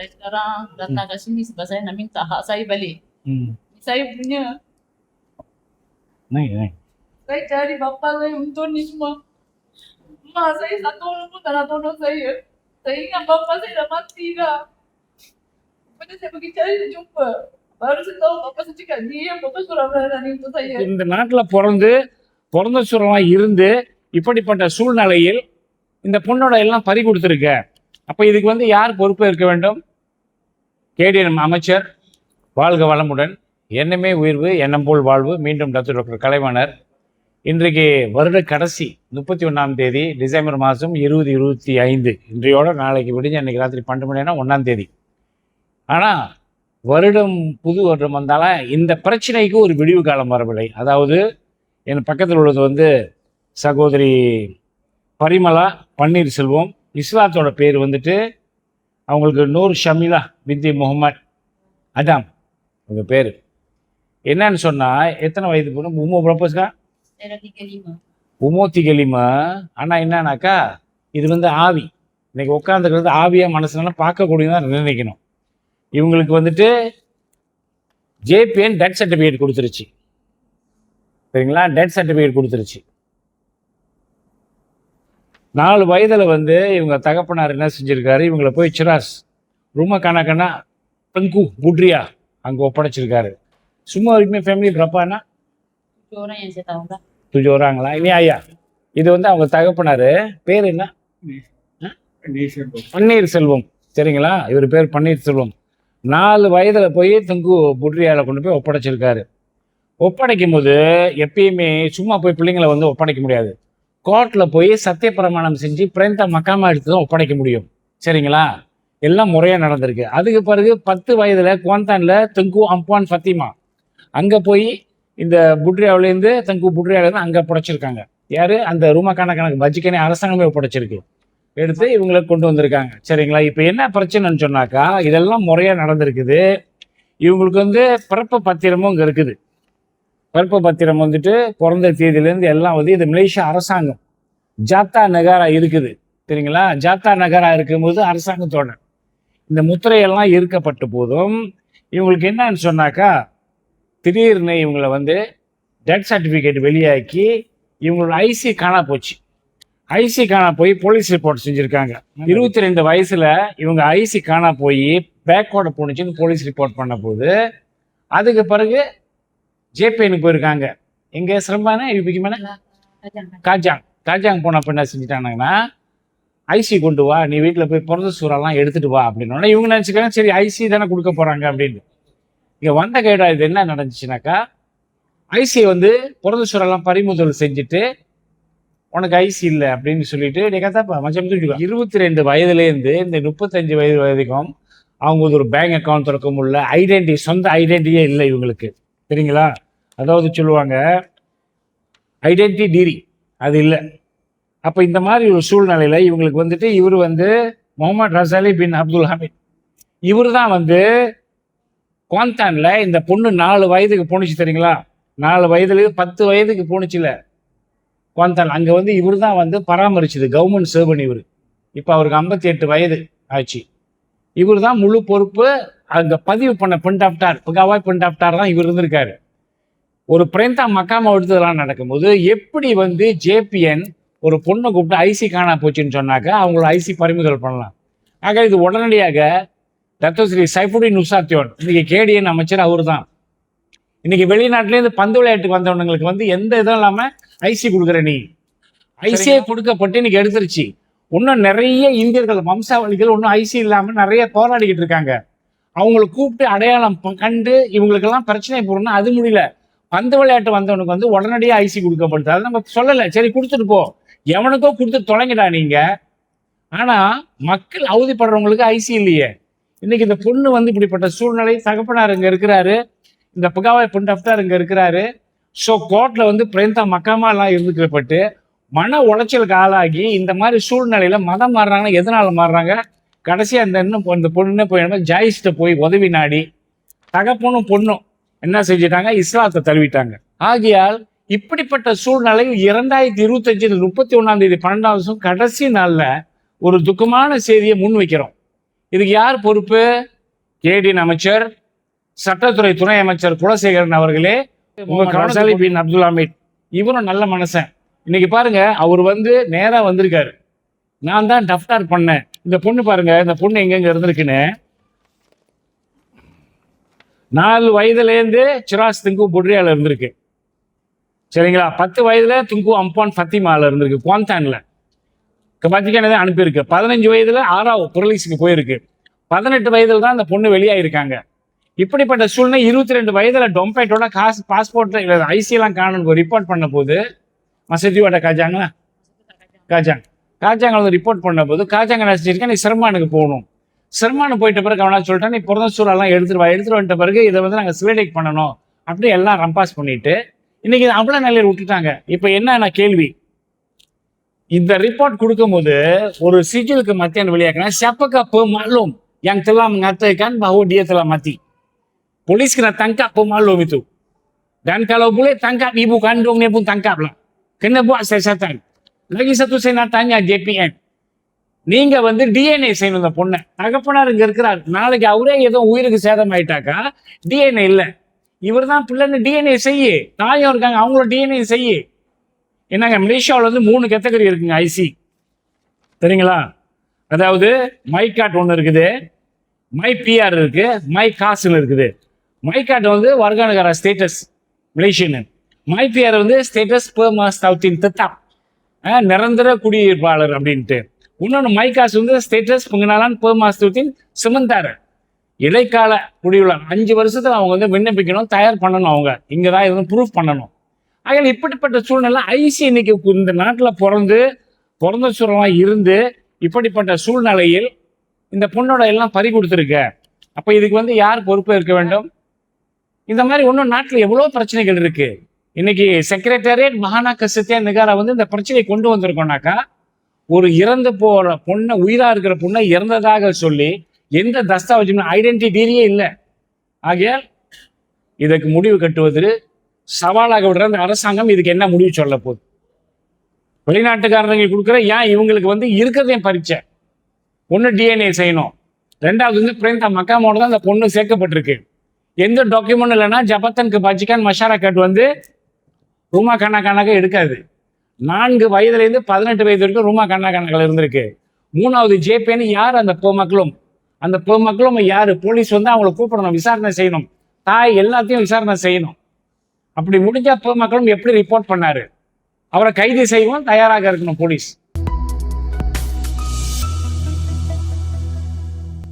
Saya sekarang datang ke sini sebab saya nak minta hak saya balik. Hmm. Saya punya. Naik, naik. Saya cari bapa saya untuk ni semua. Mak saya satu orang pun tak nak tolong saya. Saya ingat bapa saya dah mati dah. Lepas saya pergi cari dia jumpa. Baru saya tahu bapa saya cakap dia yang potong surat peranan ni untuk saya. இந்த நாட்டுல பிறந்து பிறந்த சுரமா இருந்து இப்படிப்பட்ட சூழ்நிலையில் இந்த பொண்ணோட எல்லாம் பறி கொடுத்துருக்க அப்ப இதுக்கு வந்து யார் பொறுப்பு இருக்க வேண்டும் கேடிஎம் அமைச்சர் வாழ்க வளமுடன். எண்ணமே உயர்வு எண்ணம் போல் வாழ்வு. மீண்டும் டாக்டர் டாக்டர் கலைவாணர். இன்றைக்கு வருட கடைசி முப்பத்தி ஒன்றாம் தேதி டிசம்பர் மாதம் இருபது இருபத்தி ஐந்து. இன்றையோட நாளைக்கு விடிஞ்ச அன்னைக்கு ராத்திரி பன்னெண்டு மணினா ஒன்றாம் தேதி. ஆனால் வருடம் புது வருடம் வந்தாலும் இந்த பிரச்சனைக்கு ஒரு விடிவு காலம் வரவில்லை. அதாவது என் பக்கத்தில் உள்ளது வந்து சகோதரி பரிமலா பன்னீர்செல்வம். இஸ்லாத்தோட பேர் வந்துட்டு அவங்களுக்கு நூறு ஷமிலா பிந்தி முகமது அதாம் உங்கள் பேர். என்னன்னு சொன்னால் எத்தனை வயது பொண்ணு உமோ ப்ரப்போஸ்க்கா உமோத்தி கலிமா ஆனால் என்னன்னாக்கா இது வந்து ஆவி. இன்னைக்கு உட்காந்துக்கிறது ஆவியாக மனசுனால பார்க்கக்கூடியதான் நிர்ணயிக்கணும் இவங்களுக்கு வந்துட்டு ஜேபிஎன் டெத் சர்டிஃபிகேட் கொடுத்துருச்சு. சரிங்களா? டெத் சர்டிஃபிகேட் கொடுத்துருச்சு. நாலு வயதில் வந்து இவங்க தகப்பனார் என்ன செஞ்சிருக்காரு? இவங்களை போய் சிராஸ் ரூம கணக்கனா பங்கு புட்ரியா அங்கே ஒப்படைச்சிருக்காரு. சும்மா வரைக்குமே ஃபேமிலி lah. துஜு வராங்களா இனி ஐயா இது வந்து அவங்க தகப்பனாரு. பேர் என்ன? பன்னீர் செல்வம் சரிங்களா? இவர் பேர் பன்னீர் செல்வம் நாலு வயதுல போய் தங்கு புட்ரியால கொண்டு போய் ஒப்படைச்சிருக்காரு. ஒப்படைக்கும் போது எப்பயுமே சும்மா போய் பிள்ளைங்களை வந்து ஒப்படைக்க முடியாது. கோர்ட்டில் போய் சத்திய பிரமாணம் செஞ்சு பிரேந்த மக்காமா எடுத்து தான் ஒப்படைக்க முடியும். சரிங்களா? எல்லாம் முறையாக நடந்திருக்கு. அதுக்கு பிறகு பத்து வயதில் குவாந்தானில் தெங்கு அம்பான் ஃபத்திமா. அங்கே போய் இந்த புட்ரியாவிலேருந்து தெங்கு புட்ரியாவிலேருந்து அங்கே புடைச்சிருக்காங்க. யார்? அந்த ரூமக்கான கணக்கு பஜ்ஜிக்கனே அரசாங்கமே புடைச்சிருக்கு எடுத்து இவங்களை கொண்டு வந்திருக்காங்க. சரிங்களா? இப்போ என்ன பிரச்சனைன்னு சொன்னாக்கா இதெல்லாம் முறையாக நடந்திருக்குது. இவங்களுக்கு வந்து பிறப்பு பத்திரமும் இங்கே இருக்குது. பிறப்பு பத்திரம் வந்துட்டு பிறந்த தேதியிலேருந்து எல்லாம் வந்து இது மலேசியா அரசாங்கம். ஜாத்தா நகாரா இருக்குது. சரிங்களா ஜாத்தா நகாரா இருக்கும்போது அரசாங்கத்தோட இந்த முத்திரையெல்லாம் இருக்கப்பட்ட போதும் இவங்களுக்கு என்னன்னு சொன்னாக்கா திடீர்னு இவங்களை வந்து டெத் சர்டிஃபிகேட் வெளியாக்கி இவங்களோட ஐசி காணா போச்சு. ஐசி காணா போய் போலீஸ் ரிப்போர்ட் செஞ்சுருக்காங்க. இருபத்தி ரெண்டு வயசில் இவங்க ஐசி காணா போய் பேக்கோட போணுச்சுன்னு போலீஸ் ரிப்போர்ட் பண்ண போது அதுக்கு பிறகு ஜேபிஎனுக்கு போயிருக்காங்க. எங்க சிரம்பானே இதுக்கு மேலே Kajang. காஜாங் காஜாங் போனப்ப என்ன செஞ்சுட்டாங்கன்னா ஐசி கொண்டு வா நீ வீட்டில் போய் பிறந்த சூறெல்லாம் எடுத்துட்டு வா அப்படின்னு இவங்க நினச்சிக்கிறாங்க சரி ஐசி தானே கொடுக்க போறாங்க அப்படின்னு. இங்கே வந்த கைடா இது என்ன நடந்துச்சுனாக்கா ஐசி வந்து பிறந்த சூறாலாம் பறிமுதல் செஞ்சுட்டு உனக்கு ஐசி இல்லை அப்படின்னு சொல்லிட்டு நீ கத்தாப்பா மச்சம் இருபத்தி ரெண்டு வயதுலேருந்து இந்த முப்பத்தஞ்சு வயது வரைக்கும் அவங்க ஒரு பேங்க் அக்கௌண்ட் திறக்க முடியல ஐடென்டி சொந்த ஐடென்டியே இல்லை இவங்களுக்கு. சரிங்களா அதாவது சொல்லுவாங்க ஐடென்டி டிரி அது இல்லை. அப்போ இந்த மாதிரி ஒரு சூழ்நிலையில் இவங்களுக்கு வந்துட்டு இவர் வந்து முகமது ரசாலி பின் அப்துல் ஹமீத். இவர் தான் வந்து குவாந்தானில் இந்த பொண்ணு நாலு வயதுக்கு போணுச்சு தெரியுங்களா? நாலு வயதுல பத்து வயதுக்கு போணுச்சுல. குவாந்தான் அங்கே வந்து இவர் தான் வந்து பராமரிச்சது கவர்மெண்ட் சர்வன் இவர். இப்போ அவருக்கு ஐம்பத்தி எட்டு வயது ஆச்சு. இவர் தான் முழு பொறுப்பு. அங்கே பதிவு பண்ண பின்டாப்டார் புகாவாய் பின்டாப்டார் தான் இவர் இருந்திருக்காரு. ஒரு பிரேந்தா மக்காம எடுத்ததெல்லாம் நடக்கும்போது எப்படி வந்து ஜேபிஎன் ஒரு பொண்ணை கூப்பிட்டு ஐசி காணா போச்சுன்னு சொன்னாக்கா அவங்கள ஐசி பறிமுதல் பண்ணலாம். ஆக இது உடனடியாக தத்தஸ்ரீ சைஃபுடின் நுசாத்தியோன் இன்னைக்கு கேடிஎன் அமைச்சர் அவர் தான் இன்னைக்கு வெளிநாட்டிலேருந்து பந்து விளையாட்டுக்கு வந்தவங்களுக்கு வந்து எந்த இதுவும் இல்லாம ஐசி கொடுக்குற நீ. ஐசியே கொடுக்கப்பட்டு இன்னைக்கு எடுத்துருச்சு. இன்னும் நிறைய இந்தியர்கள் வம்சாவளிகள் இன்னும் ஐசி இல்லாமல் நிறைய போராடிக்கிட்டு இருக்காங்க. அவங்கள கூப்பிட்டு அடையாளம் கண்டு இவங்களுக்கெல்லாம் பிரச்சனை போடணும் அது முடியல. பந்து விளையாட்டு வந்தவனுக்கு வந்து உடனடியாக ஐசி கொடுக்கப்படுது. அதை நம்ம சொல்லலை. சரி கொடுத்துட்டு போ. எவனுக்கோ கொடுத்து தொலைங்கடா நீங்க. ஆனா மக்கள் அவதிப்படுறவங்களுக்கு ஐசி இல்லையே. இன்னைக்கு இந்த பொண்ணு வந்து இப்படிப்பட்ட சூழ்நிலை தகப்பனார் இங்க இருக்கிறாரு. இந்த புகாவை புண்டப்டார் இங்க இருக்கிறாரு. ஸோ கோர்ட்ல வந்து பிரேந்தா மக்காமா எல்லாம் இருந்துக்கப்பட்டு மன உளைச்சலுக்கு ஆளாகி இந்த மாதிரி சூழ்நிலையில மதம் மாறுறாங்கன்னா எதனால மாறுறாங்க? கடைசியா இந்த இன்னும் இந்த பொண்ணு போய் ஜாயிஸ்ட போய் உதவி நாடி தகப்பனும் பொண்ணும் என்ன செஞ்சிட்டாங்க? இஸ்லாத்தை தழுவிட்டாங்க. ஆகையால் இப்படிப்பட்ட சூழ்நிலை இரண்டாயிரத்தி இருபத்தஞ்சு முப்பத்தி ஒண்ணாம் தேதி பன்னெண்டாம் வருஷம் கடைசி நாள்ல ஒரு துக்கமான செய்தியை முன் வைக்கிறோம். இதுக்கு யார் பொறுப்பு? கேடின் அமைச்சர் சட்டத்துறை துணை அமைச்சர் குலசேகரன் அவர்களே. உங்க கௌசலி பின் அப்துல் ஹமீத். இவரும் நல்ல மனுஷன். இன்னைக்கு பாருங்க அவர் வந்து நேராக வந்திருக்காரு. நான் தான் டஃப்டார் பண்ணேன். இந்த பொண்ணு பாருங்க இந்த பொண்ணு எங்கெங்க இருந்திருக்குன்னு. நாலு வயதுலேருந்து சிராஸ் திங்கு புட்ரியால இருந்திருக்கு. சரிங்களா? பத்து வயதுல துங்கு அம்பான் ஃபத்திமாவில் இருந்திருக்கு குவாந்தான்ல வத்திக்கானதை அனுப்பியிருக்கு. பதினஞ்சு வயதுல ஆறாவது புரலிஸுக்கு போயிருக்கு. பதினெட்டு வயதுல தான் அந்த பொண்ணு வெளியாயிருக்காங்க. இப்படிப்பட்ட சூழ்நிலை இருபத்தி ரெண்டு வயதுல டொம்பேட்டோட காசு பாஸ்போர்ட் இல்லை ஐசி எல்லாம் காணும் ரிப்போர்ட் பண்ண போது மசதியோட காஜாங்களா காஜாங் காஜாங்க வந்து ரிப்போர்ட் பண்ண போது காஜாங்க என்ன செஞ்சிருக்கேன் நீ சிரமானுக்கு போகணும். சிரமானு போயிட்ட பிறகு அவனா சொல்லிட்டேன் நீ பிறந்த சூழலாம் எடுத்துருவா வா எடுத்துட்டு வந்துட்ட பிறகு இதை வந்து நாங்கள் சிவடேக் பண்ணணும். அப்படி எல்லாம் ரம்பாஸ் பண்ணிட்டு இன்னைக்கு அவ்வளோ நிலையில் விட்டுட்டாங்க. இப்போ என்ன கேள்வி. இந்த ரிப்போர்ட் கொடுக்கும்போது ஒரு சிஜிலுக்கு மத்தியான வெளியாக்கினா செப்பக்கப்பு pemalum yang telah mengatakan bahawa dia telah mati. Polis kena tangkap pemalum itu. Dan kalau boleh tangkap ibu kandungnya pun tangkaplah. Kena buat siasatan. Lagi satu saya nak tanya JPM. நீங்க வந்து DNA செய்யணும் இந்த பொண்ணை. தகப்பனார் இங்க இருக்கிறார். நாளைக்கு அவரே ஏதோ உயிருக்கு சேதம் ஆயிட்டாக்கா டிஎன்ஏ இல்ல. இவர் தான் பிள்ளைன்னு டிஎன்ஏ செய்யு. தாயும் இருக்காங்க அவங்களும் டிஎன்ஏ செய்யு. என்னங்க மலேசியாவில் வந்து மூணு கேட்டகரி இருக்குங்க ஐசி சரிங்களா அதாவது மை கார்ட் ஒன்று இருக்குது மை பிஆர் இருக்கு மை காசுன்னு இருக்குது. மை காட் வந்து வர்கானுகார ஸ்டேட்டஸ் மலேசியன்னு மாய்பியார் வந்து ஸ்டேட்டஸ் பெர்மாஸ் தவுத்தின் திட்டம் நிரந்தர குடியிருப்பாளர் அப்படின்ட்டு. இன்னொன்று மை வந்து ஸ்டேட்டஸ் புங்கனாலான் பெர்மாஸ் தவுத்தின் சிமந்தார. இடைக்கால குடியுள்ளார் அஞ்சு வருஷத்தில் அவங்க வந்து விண்ணப்பிக்கணும் தயார் பண்ணணும் அவங்க. இங்கே தான் எதுவும் ப்ரூஃப் பண்ணணும். ஆகையால் இப்படிப்பட்ட சூழ்நிலை ஐசி இன்னைக்கு இந்த நாட்டில் பிறந்து பிறந்த சூழலாக இருந்து இப்படிப்பட்ட சூழ்நிலையில் இந்த பொண்ணோட எல்லாம் பறி கொடுத்துருக்க. அப்போ இதுக்கு வந்து யார் பொறுப்பு இருக்க வேண்டும்? இந்த மாதிரி இன்னும் நாட்டில் எவ்வளோ பிரச்சனைகள் இருக்குது இன்னைக்கு செக்ரட்டரியேட் மகானாக்க சத்யா நிகாரா வந்து இந்த பிரச்சனையை கொண்டு வந்திருக்கோம்னாக்கா ஒரு இறந்து போற பொண்ணை உயிரா இருக்கிற பொண்ணை இறந்ததாக சொல்லி எந்த தஸ்தாவேஜும் ஐடென்டிட்டியே இல்லை. ஆகையால் இதற்கு முடிவு கட்டுவது சவாலாக விடுற அந்த அரசாங்கம் இதுக்கு என்ன முடிவு சொல்ல போகுது? வெளிநாட்டுக்காரங்க கொடுக்குற ஏன் இவங்களுக்கு வந்து இருக்கிறதையும் பரீட்சை? ஒன்று டிஎன்ஏ செய்யணும். ரெண்டாவது வந்து பிரேந்தா மக்காமோட தான் அந்த பொண்ணு சேர்க்கப்பட்டிருக்கு. எந்த டாக்குமெண்ட் இல்லைன்னா ஜபத்தனுக்கு பச்சிக்கான் மஷாரா கட் வந்து ரூமா கண்ணா கணக்காக எடுக்காது. நான்கு வயதுலேருந்து பதினெட்டு வயது வரைக்கும் ரூமா கண்ணா கணக்கில் இருந்திருக்கு. மூணாவது ஜேபேன்னு யார் அந்த பொதுமக்களும் அந்த பொதுமக்களும் யார்? போலீஸ் வந்து அவங்கள கூப்பிடணும் விசாரணை செய்யணும். தாய் எல்லாத்தையும் விசாரணை செய்யணும். அப்படி முடிஞ்ச பொதுமக்களும் எப்படி ரிப்போர்ட் பண்ணார்? அவரை கைது செய்யவும் தயாராக இருக்கணும் போலீஸ்.